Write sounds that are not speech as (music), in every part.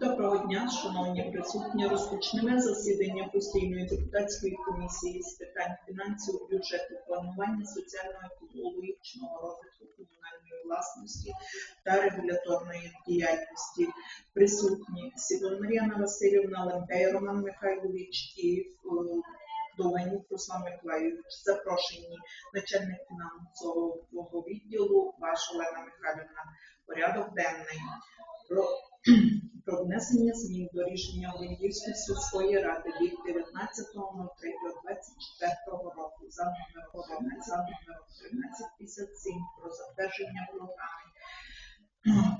Доброго дня, шановні присутні. Розпочнемо засідання постійної депутатської комісії з питань фінансів, бюджету, планування соціально-екологічного розвитку комунальної власності та регуляторної діяльності. Присутні Сідон Мар'яна Васильівна, Лемпей Роман Михайлович і Довгенюк Руслан Миколаївич. Запрошені начальник фінансового відділу, ваша Олена Михайлівна. Порядок денний. Про (clears throat) про внесення змін до рішення Львівської сільської ради від 19.03.24 року за номером 11, за номером 1357 про затвердження програми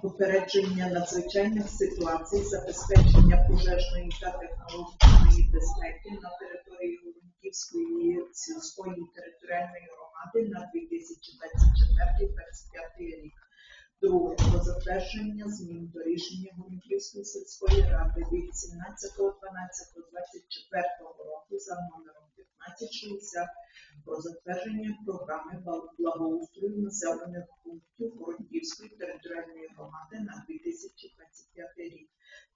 попередження надзвичайних ситуацій, забезпечення пожежної та технологічної безпеки на території Львівської сільської територіальної громади на 2024-2025 рік. Друге про затвердження змін до рішення Гунківської сільської ради від 17.12.24 року за номером 1560 про затвердження програми благоустрою населених пунктів Гунківської територіальної громади на 2025 рік.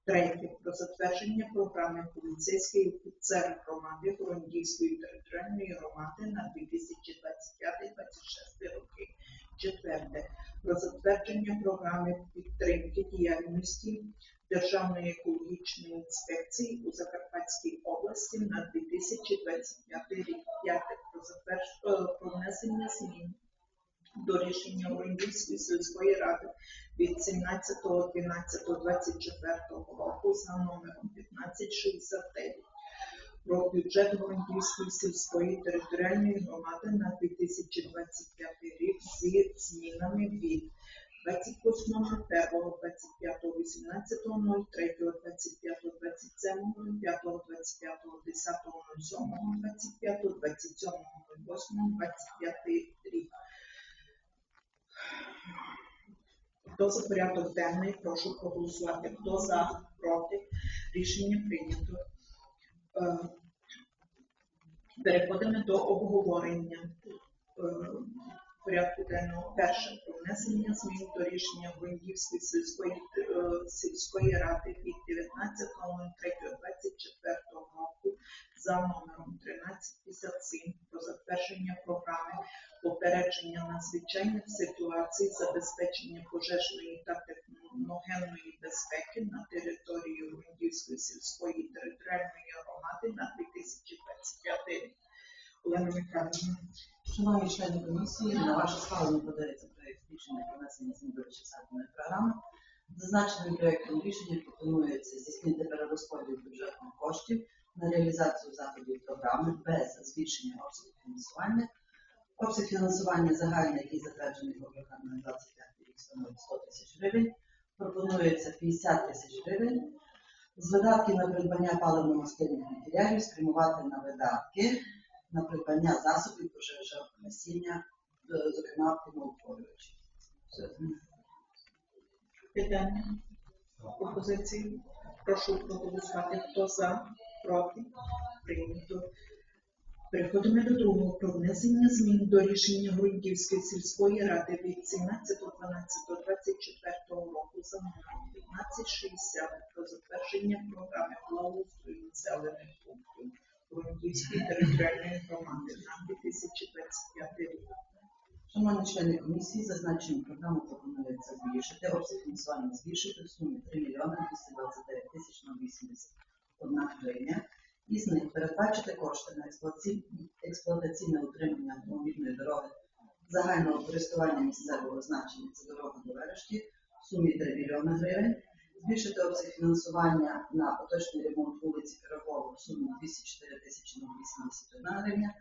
Третє про затвердження програми поліцейський офіцер громади Горондівської територіальної громади на 2025-2026 роки. Четверте про затвердження програми підтримки діяльності Державної екологічної інспекції у Закарпатській області на 2025 рік. П'яте е, про внесення змін до рішення Орендівської сільської ради від 17.12.24 року за номером 1569 про бюджет Городівської сільської територіальної громади на 2025 рік зі змінами від 28.01, 25, 18, 03, 25, 27, 05, 25, 10, 07, 25, 27, 08, 25 рік. Хто за порядок денний, прошу проголосувати. Хто за, проти, рішення прийнято. Е, Переходимо до обговорення е, порядку денного. Перше про внесення змін до рішення Гондівської сільської, е, сільської ради від 19.03.24 року за номером 1357 про затвердження програми попередження надзвичайних ситуацій, забезпечення пожежної та техногенної безпеки на території Гондівської сільської територіальної громади на 2025 рік. Олена Михайловна. Шановні члени комісії, на ваше схвалення подається проєкт рішення про внесення змін до вищезгаданої програми. Зазначеним проєктом рішення пропонується здійснити перерозподіл бюджетних коштів на реалізацію заходів програми без збільшення обсягу фінансування. Обсяг фінансування загальний, який затверджений програмою на 25 рік, становить 100 тисяч гривень. Пропонується 50 тисяч гривень. З видатків на придбання паливно-мастильних матеріалів спрямувати на видатки на придбання засобів пожежогасіння, е, зокрема піноутворювачів. Все. Питання, пропозиції. Прошу проголосувати. Хто за, проти, прийнято. Переходимо до другого про внесення змін до рішення Грунтівської сільської ради від 17.12.24 року за номером 1560 про затвердження програми благоустрою населених пунктів Грунтівської територіальної громади на 2025 рік. Шановні члени комісії, зазначену програму пропонується збільшити. Обсяг фінансування збільшити в сумі 3 мільйони 229 тисяч 081 гривня. Із них передбачити кошти на експлуатаційне утримання автомобільної дороги загального користування місцевого значення це дорога до Верешки в сумі 3 мільйони гривень. Збільшити обсяг фінансування на поточний ремонт вулиці Пирогова в сумі 204 тисячі 081 гривня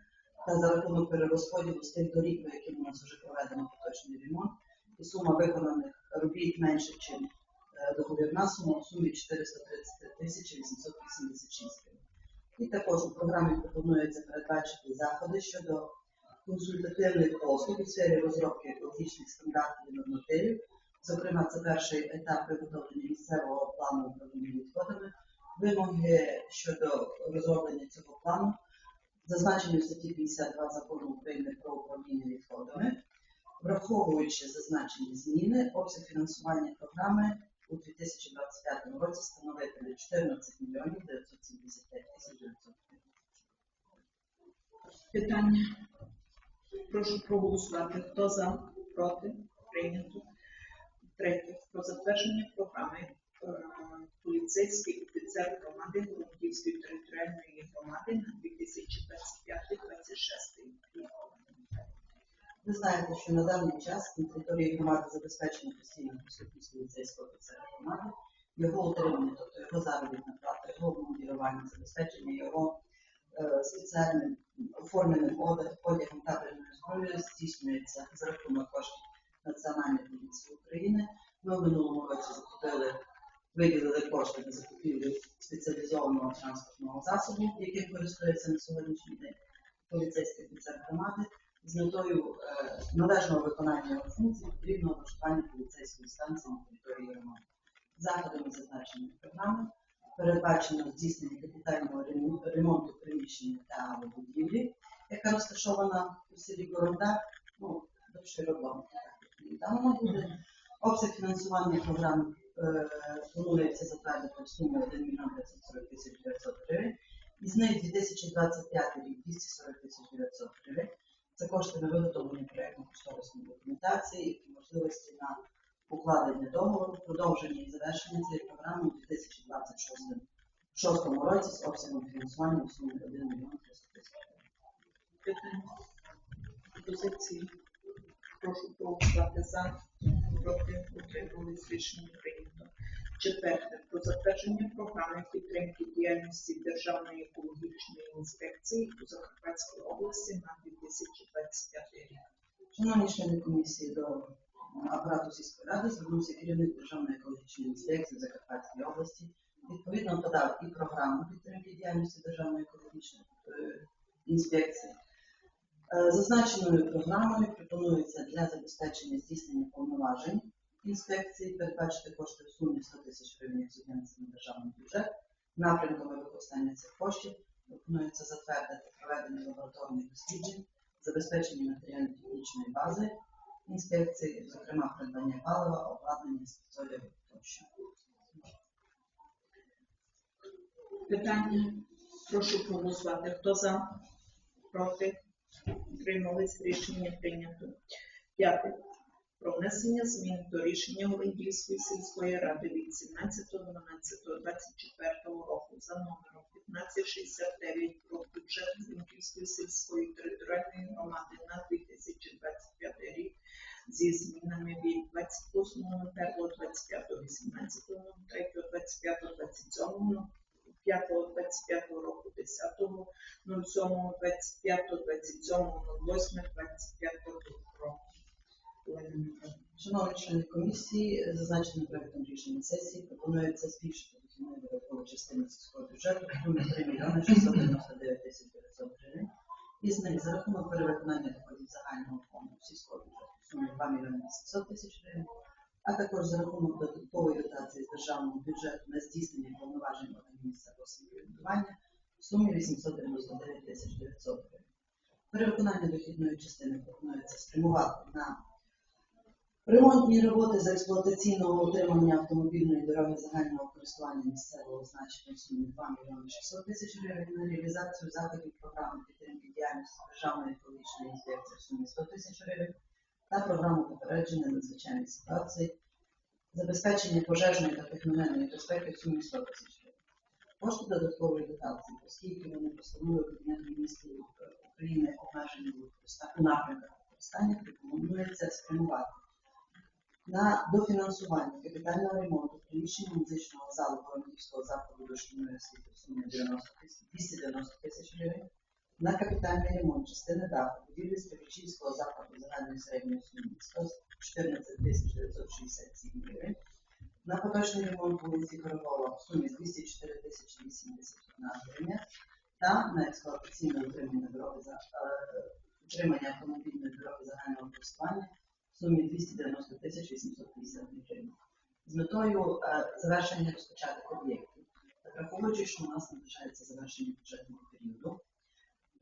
та за рахунок перерозподілу з тих доріг, по яким у нас вже проведено поточний ремонт, і сума виконаних робіт менше, ніж договірна сума в сумі 433 тисячі 886 гривень. І також у програмі пропонується передбачити заходи щодо консультативних послуг у сфері розробки екологічних стандартів і нормативів. Зокрема, це перший етап виготовлення місцевого плану управління відходами, вимоги щодо розроблення цього плану, зазначені в статті 52 закону України про управління відходами. Враховуючи зазначені зміни, обсяг фінансування програми у 2025 році становитиме 14 мільйонів 975 тисяч 900 гривень. Питання. Прошу проголосувати. Хто за? Проти? Прийнято. Третє. Про затвердження програми е, поліцейський офіцер громади Грунтівської територіальної громади на 2025-2026 рік. Ви що на даний час на території громади забезпечена постійна присутність поліцейського офіцера громади, його утримання, тобто його заробітна плата, його обмундірування, забезпечення його е, спеціальним оформленим одягом табельною зброєю здійснюється за рахунок коштів Національної поліції України. Ми в минулому році закупили, виділили кошти на закупівлю спеціалізованого транспортного засобу, яким користується на сьогоднішній день поліцейський офіцер громади з метою е, належного виконання його функцій потрібно облаштування поліцейської станції на території громади. Заходами зазначеної програми передбачено здійснення капітального ремонту, приміщення та будівлі, яка розташована у селі Горонда, ну, до Широблом. Вона буде. Обсяг фінансування програми е, планується затвердити в сумі 1 мільйон 540 тисяч 900 гривень. Із них 2025 рік 240 тисяч 900 гривень. Це кошти на виготовлення проєктно-кошторисної документації і можливості на укладення договору, продовження і завершення цієї програми у 2026 році з обсягом фінансування у сумі 1 мільйон 300 тисяч гривень. Пропозиції. Прошу проголосувати за. Проти? Утримались. Рішення прийнято. Четверте. Про затвердження програми підтримки діяльності Державної екологічної інспекції у Закарпатській області на 2025 рік. Шановні члени комісії до апарату сільської ради звернувся керівник Державної екологічної інспекції в Закарпатській області. Відповідно подав і програму підтримки діяльності Державної екологічної е, інспекції. Е, Зазначеною програмою пропонується для забезпечення здійснення повноважень інспекції передбачити кошти в сумі 100 тисяч гривень як на державний бюджет. Напрямками використання цих коштів пропонується затвердити проведення лабораторних досліджень забезпечення матеріально-технічної бази інспекції, зокрема придбання палива, обладнання спецодягу тощо. Питання. Прошу проголосувати. Хто за? Проти? Утримались. Рішення прийнято. П'яте. Про внесення змін до рішення Голендівської сільської ради від 17.12.24 року за номером 1569 про бюджет Голендівської сільської територіальної громади на 2025 рік зі змінами від 28.01.25, 18.03, 25, 27, 5, 25 року, 10, 07, 25, 27, 08, 25 року. Шановні члени комісії, зазначеним проектом рішення сесії пропонується збільшити дохідну видаткову частину сільського бюджету сумі 3 мільйони 699 тисяч 900 гривень. Із них за рахунок перевиконання доходів загального фонду сільського бюджету сумі 2 мільйони 800 тисяч гривень, а також за рахунок додаткової дотації з державного бюджету на здійснення повноважень органів місцевого самоврядування в сумі 899 тисяч 900 гривень. Перевиконання дохідної частини пропонується спрямувати на Ремонтні роботи з експлуатаційного утримання автомобільної дороги загального користування місцевого значення в сумі 2 мільйони 600 тисяч гривень на реалізацію заходів програми підтримки діяльності Державної екологічної інспекції в сумі 100 тисяч гривень та програму попередження надзвичайних ситуацій, забезпечення пожежної та техногенної безпеки в сумі 100 тисяч гривень. Кошти додаткової дотації, оскільки вони постановили Кабінету міністрів України обмежені у напрямках використання, пропонується спрямувати на дофінансування капітального ремонту приміщення музичного залу Воронківського закладу дошкільної освіти в сумі 290 тисяч гривень, на капітальний ремонт частини даху будівлі Стрічівського закладу загальної середньої освіти 114 967 гривень, на поточний ремонт вулиці Горгова в сумі 204 тисячі 81 гривня. Та на експлуатаційне утримання дороги за е, утримання автомобільної дороги загального користування в сумі 290 850 гривень. З метою е, завершення розпочатих об'єктів, враховуючи, що у нас наближається завершення бюджетного періоду,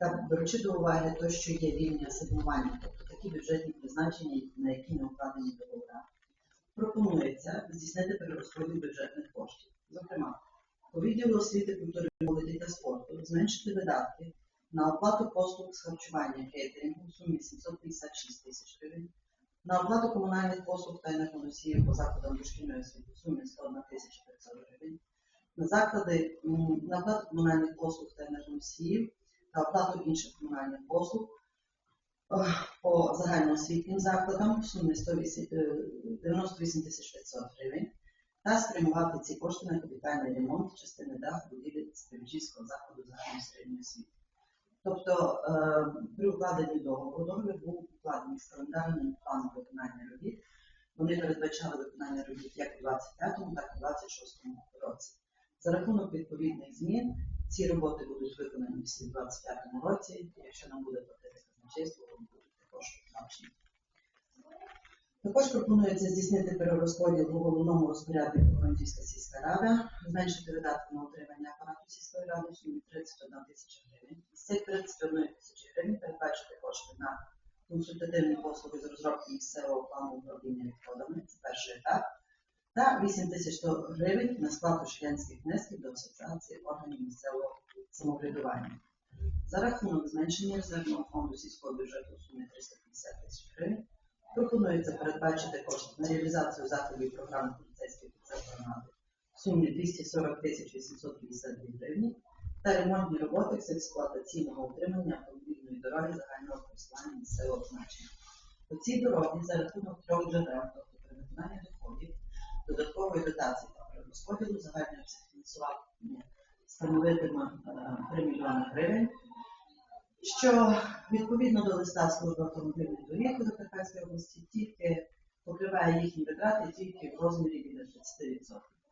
та беручи до уваги те, що є вільні асигнування, тобто такі бюджетні призначення, на які не укладені договори. Пропонується здійснити перерозподіл бюджетних коштів. Зокрема, по відділу освіти, культури, молоді та спорту зменшити видатки на оплату послуг з харчування кейтерингу в сумі 756 тисяч гривень, на оплату комунальних послуг та енергоносіїв по закладам дошкільної освіти в сумі 101 тисяча 500 гривень, на заклади на оплату комунальних послуг та енергоносіїв та оплату інших комунальних послуг е, по загальноосвітнім закладам в сумі 108, е, 98 тисяч 500 гривень та спрямувати ці кошти на капітальний ремонт частини даху будівлі Стрільчівського закладу загальної середньої освіти. Тобто е, при укладенні договору договір був укладений з календарним планом виконання робіт. Вони передбачали виконання робіт як у 25-му, так і у 26-му році. За рахунок відповідних змін ці роботи будуть виконані всі в 25-му році. і Якщо нам буде платити казначейство, вони будуть також оплачені. Також пропонується здійснити перерозподіл у головному розпоряднику Франківська сільська рада, зменшити видатки на утримання апарату сільської ради в сумі 31 тисяча гривень. З цих 31 тисячі гривень передбачити кошти на консультативні послуги з розробки місцевого плану управління відходами, це перший етап, та 8100 гривень на сплату членських внесків до асоціації органів місцевого самоврядування. За рахунок зменшення резервного фонду сільського бюджету в сумі 350 тисяч гривень пропонується передбачити кошти на реалізацію заходів програми поліцейської підсобної ради в сумі 240 тисяч 852 гривні та ремонтні роботи з експлуатаційного утримання автомобільної дороги загального користування місцевого значення. По цій дорогі за рахунок трьох джерел, тобто при виконанні доходів, додаткової дотації та перерозподілу загальне фінансування становитиме е, 3 мільйони гривень, що відповідно до листа служби автомобільних доріг у Закарпатській області тільки покриває їхні витрати тільки в розмірі біля 30%.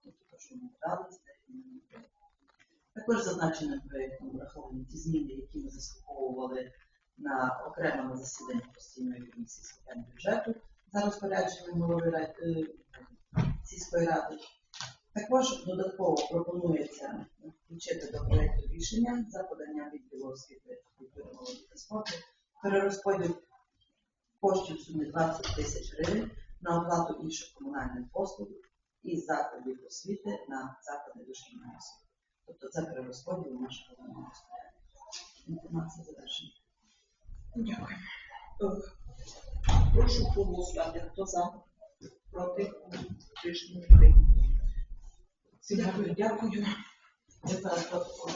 Тобто, те, що ми дали, це. Також зазначеним проєктом враховані ті зміни, які ми заслуховували на окремому засіданні постійної комісії з питань бюджету за розпорядженням голови е, сільської ради. Також додатково пропонується включити до проєкту рішення за подання відділу освіти культури молоді та спорту перерозподіл коштів сумі 20 тисяч гривень на оплату інших комунальних послуг із закладів освіти на заклади дошкільної освіти. Тобто це перерозподіл нашого головного розпорядку. Інформація завершена. Дякую. Прошу проголосувати. Хто за? Проти? Не прийнято. Всім дякую, дякую. Протокол.